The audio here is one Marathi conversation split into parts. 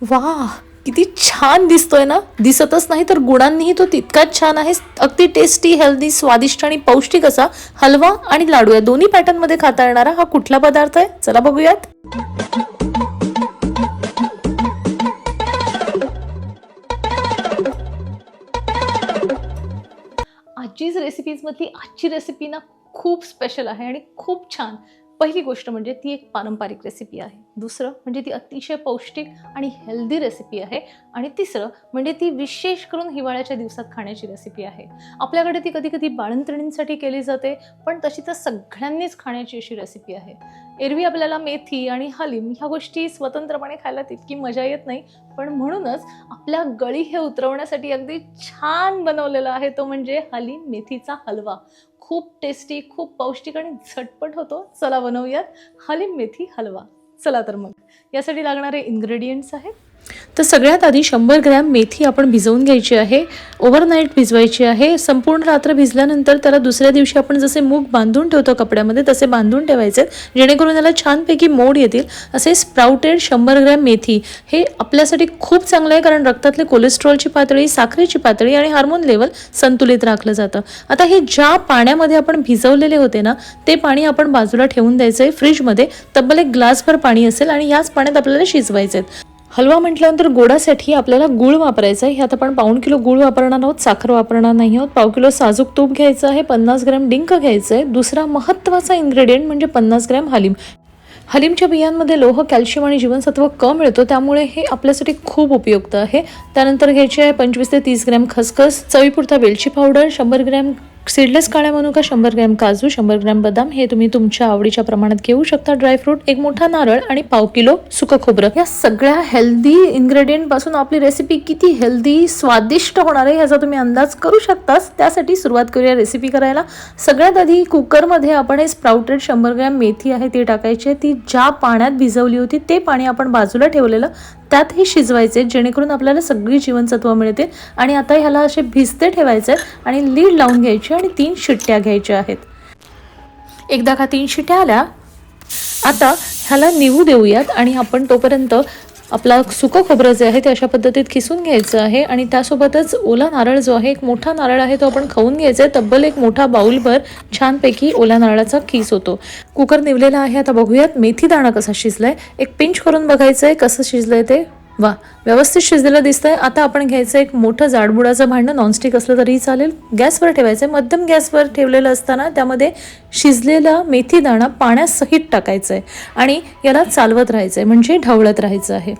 वा किती छान दिसतोय ना? दिसतच नाही तर गुणांनीही तो तितकाच छान आहे. अगदी टेस्टी हेल्दी स्वादिष्ट आणि पौष्टिक असा हलवा आणि लाडू. या दोन्ही पॅटर्नमध्ये खाता येणारा हा कुठला पदार्थ आहे? चला बघूयात. आजचीच रेसिपीजमधली आजची रेसिपी ना खूप स्पेशल आहे आणि खूप छान. पहिली गोष्ट म्हणजे ती एक पारंपरिक रेसिपी आहे. दुसरं म्हणजे ती अतिशय पौष्टिक आणि हेल्दी रेसिपी आहे. आणि तिसरं म्हणजे ती विशेष करून हिवाळ्याच्या दिवसात खाण्याची रेसिपी आहे. आपल्याकडे ती कधी कधी बाळंतणींसाठी केली जाते पण तशी तर सगळ्यांनीच खाण्याची अशी रेसिपी आहे. एरवी आपल्याला मेथी आणि हलीम ह्या गोष्टी स्वतंत्रपणे खायला तितकी मजा येत नाही पण म्हणूनच आपल्या गळी हे उतरवण्यासाठी अगदी छान बनवलेला आहे तो म्हणजे हलीम मेथीचा हलवा. खूप टेस्टी खूप पौष्टिक आणि झटपट होतो. चला बनवूयात हलीम मेथी हलवा. चला तर मग. यासाठी लागणारे इन्ग्रेडियंट्स आहेत तर सगळ्यात आधी शंभर ग्रॅम मेथी आपण भिजवून घ्यायची आहे. ओव्हरनाईट भिजवायची आहे. संपूर्ण रात्र भिजल्यानंतर त्याला दुसऱ्या दिवशी आपण जसे मूग बांधून ठेवतो कपड्यामध्ये तसे बांधून ठेवायचे. जेणेकरून त्याला छानपैकी मोड येतील. असे स्प्राउटेड शंभर ग्रॅम मेथी हे आपल्यासाठी खूप चांगलं आहे कारण रक्तातले कोलेस्ट्रॉलची पातळी साखरेची पातळी आणि हार्मोन लेवल संतुलित राखलं जातं. आता हे ज्या पाण्यामध्ये आपण भिजवलेले होते ना ते पाणी आपण बाजूला ठेवून द्यायचं आहे फ्रीजमध्ये तब्बल एक ग्लासभर पाणी असेल आणि याच पाण्यात आपल्याला शिजवायचे आहेत हलवा म्हटल्यानंतर गोडासाठी आपल्याला गुळ वापरायचा आहे. ह्यात आपण पाऊण किलो गुळ वापरणार आहोत साखर वापरणार नाही आहोत. पाव किलो साजूक तूप घ्यायचं आहे पन्नास ग्रॅम डिंक घ्यायचं आहे. दुसरा महत्त्वाचा इन्ग्रेडियंट म्हणजे पन्नास ग्रॅम हलीम. हलीमच्या बियांमध्ये लोह कॅल्शियम आणि जीवनसत्व क मिळतो त्यामुळे हे आपल्यासाठी खूप उपयुक्त आहे. त्यानंतर घ्यायचे आहे पंचवीस ते तीस ग्रॅम खसखस चवीपुरता वेलची पावडर शंभर ग्रॅम सीडलेस काळ्या मनुका शंभर ग्रॅम काजू शंभर ग्रॅम बदाम हे तुम्ही तुमच्या आवडीच्या प्रमाणात घेऊ शकता. ड्रायफ्रूट एक मोठा नारळ आणि पाव किलो सुकं खोबरं. या सगळ्या हेल्दी इन्ग्रेडियंटपासून आपली रेसिपी किती हेल्दी स्वादिष्ट होणार आहे ह्याचा तुम्ही अंदाज करू शकताच त्यासाठी सुरुवात करूया रेसिपी करायला. सगळ्यात आधी कुकरमध्ये आपण हे स्प्राउटेड शंभर ग्रॅम मेथी आहे ती टाकायची आहे. ती ज्या पाण्यात भिजवली होती ते पाणी आपण बाजूला ठेवलेलं त्यात हे शिजवायचे जेणेकरून आपल्याला सगळी जीवनसत्व मिळतील. आणि आता ह्याला असे भिजते ठेवायचे आणि लीड लावून घ्यायची आणि तीन शिट्ट्या घ्यायच्या आहेत. एकदा का तीन शिट्ट्या आल्या आता ह्याला निवू देऊयात आणि आपण तोपर्यंत आपला सुकं खोबरं जे आहे ते अशा पद्धतीत खिसून घ्यायचं आहे आणि त्यासोबतच ओला नारळ जो आहे एक मोठा नारळ आहे तो आपण खाऊन घ्यायचा आहे तब्बल एक मोठा बाऊलभर छानपैकी ओल्या नारळाचा खीस होतो. कुकर निवलेला आहे. आता बघूयात मेथी दाणा कसा शिजलाय. एक पिंच करून बघायचं आहे कसं शिजलंय ते. वा व्यवस्थित शिजलेलं दिसतंय. आता आपण घ्यायचं एक मोठं जाडबुडाचं भांडं. नॉनस्टिक असलं तरीही चालेल. गॅसवर ठेवायचं आहे मध्यम गॅसवर ठेवलेलं असताना त्यामध्ये शिजलेला मेथी दाणा पाण्यासहित टाकायचं आहे आणि याला चालवत राहायचं आहे म्हणजे ढवळत राहायचं आहे.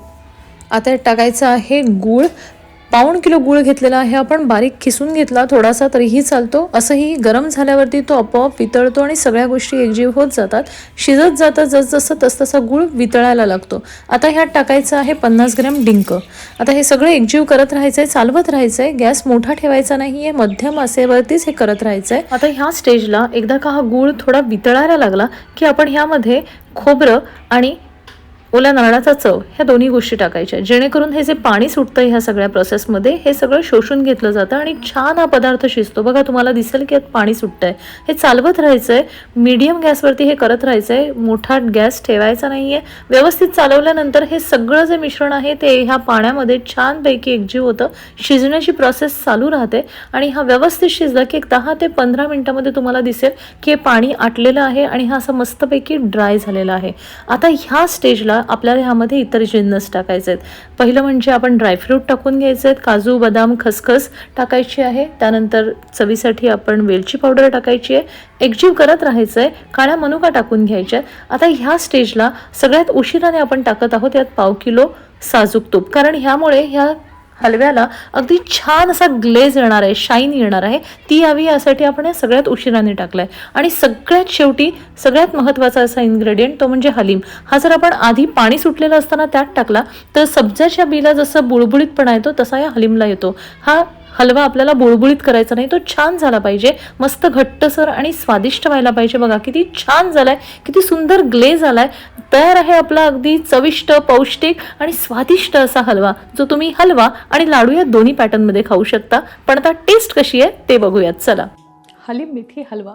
आता टाकायचं आहे गूळ. पाऊण किलो गूळ घेतलेला आहे. आपण बारीक खिसून घेतला थोडासा तरीही चालतो. असंही गरम झाल्यावरती तो आपोआप वितळतो आणि सगळ्या गोष्टी एकजीव होत जातात. शिजत जातात जसजसं तसतसा गूळ वितळायला लागतो. आता ह्यात टाकायचं आहे पन्नास ग्रॅम डिंक. आता हे सगळं एकजीव करत राहायचं आहे चालवत राहायचं आहे गॅस मोठा ठेवायचा नाही आहे मध्यम असेवरतीच हे करत राहायचं आहे आता ह्या स्टेजला एकदा का हा गूळ थोडा वितळायला लागला की आपण ह्यामध्ये खोबरं आणि ओल्या नारळाचा चव ह्या दोन्ही गोष्टी टाकायच्या. जेणेकरून हे जे पाणी सुटतं ह्या सगळ्या प्रोसेसमध्ये हे सगळं शोषून घेतलं जातं आणि छान हा पदार्थ शिजतो. बघा तुम्हाला दिसेल की यात पाणी सुटतंय. हे चालवत राहायचं आहे मीडियम गॅसवरती हे करत राहायचं आहे मोठा गॅस ठेवायचा नाही आहे व्यवस्थित चालवल्यानंतर हे सगळं जे मिश्रण आहे ते ह्या पाण्यामध्ये छानपैकी एकजीव होतं. शिजण्याची प्रोसेस चालू राहते आणि हा व्यवस्थित शिजला की एक दहा ते पंधरा मिनटामध्ये तुम्हाला दिसेल की हे पाणी आटलेलं आहे आणि हा असं मस्तपैकी ड्राय झालेला आहे. आता ह्या स्टेजला आपल्याला ह्यामध्ये इतर जिन्नस टाकायचे आहेत पहिलं म्हणजे आपण ड्रायफ्रूट टाकून घ्यायचे आहेत काजू बदाम खसखस टाकायची आहे. त्यानंतर चवीसाठी आपण वेलची पावडर टाकायची आहे. एकजीव करत राहायचं आहे काळ्या मनुका टाकून घ्यायच्या आहेत आता ह्या स्टेजला सगळ्यात उशिराने आपण टाकत आहोत यात पाव किलो साजूक तूप. कारण ह्यामुळे ह्या हलव्याला अगदी छान असा ग्लेज येणार आहे शाईन येणार आहे. ती यावी यासाठी आपण हे सगळ्यात उशिराने टाकलं आहे आणि सगळ्यात शेवटी सगळ्यात महत्त्वाचा असा इन्ग्रेडियंट तो म्हणजे हलीम. हा जर आपण आधी पाणी सुटलेलं असताना त्यात टाकला तर सब्जाच्या बिला जसं बुळबुळीतपणा येतो तसा या हलीमला येतो. हा हलवा आपल्याला बुळबुळीत करायचा नाही तो छान झाला पाहिजे. मस्त घट्टसर आणि स्वादिष्ट व्हायला पाहिजे. बघा किती छान झालाय किती सुंदर ग्लेज आलाय. तयार आहे आपला अगदी चविष्ट पौष्टिक आणि स्वादिष्ट असा हलवा जो तुम्ही हलवा आणि लाडू या दोन्ही पॅटर्नमध्ये खाऊ शकता. पण आता टेस्ट कशी आहे ते बघूयात. चला. हलीम मेथी हलवा.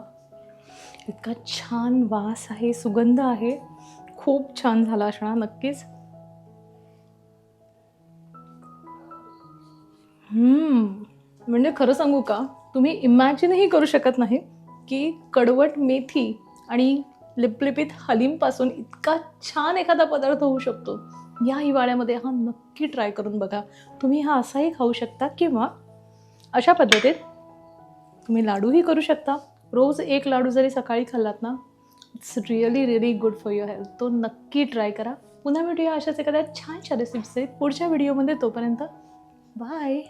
इतका छान वास आहे सुगंध आहे. खूप छान झाला असणार नक्कीच. हम्म, म्हणजे खरं सांगू का तुम्ही इमॅजिनही करू शकत नाही की कडवट मेथी आणि लिपलिपीत हलीमपासून इतका छान एखादा पदार्थ होऊ शकतो. या हिवाळ्यामध्ये हा नक्की ट्राय करून बघा. तुम्ही हा असाही खाऊ शकता किंवा अशा पद्धतीत तुम्ही लाडूही करू शकता. रोज एक लाडू जरी सकाळी खाल्लात ना it's really really good for your health तो नक्की ट्राय करा. पुन्हा भेटूया अशाच एखाद्या छानशा रेसिपीचे पुढच्या व्हिडिओमध्ये तोपर्यंत बाय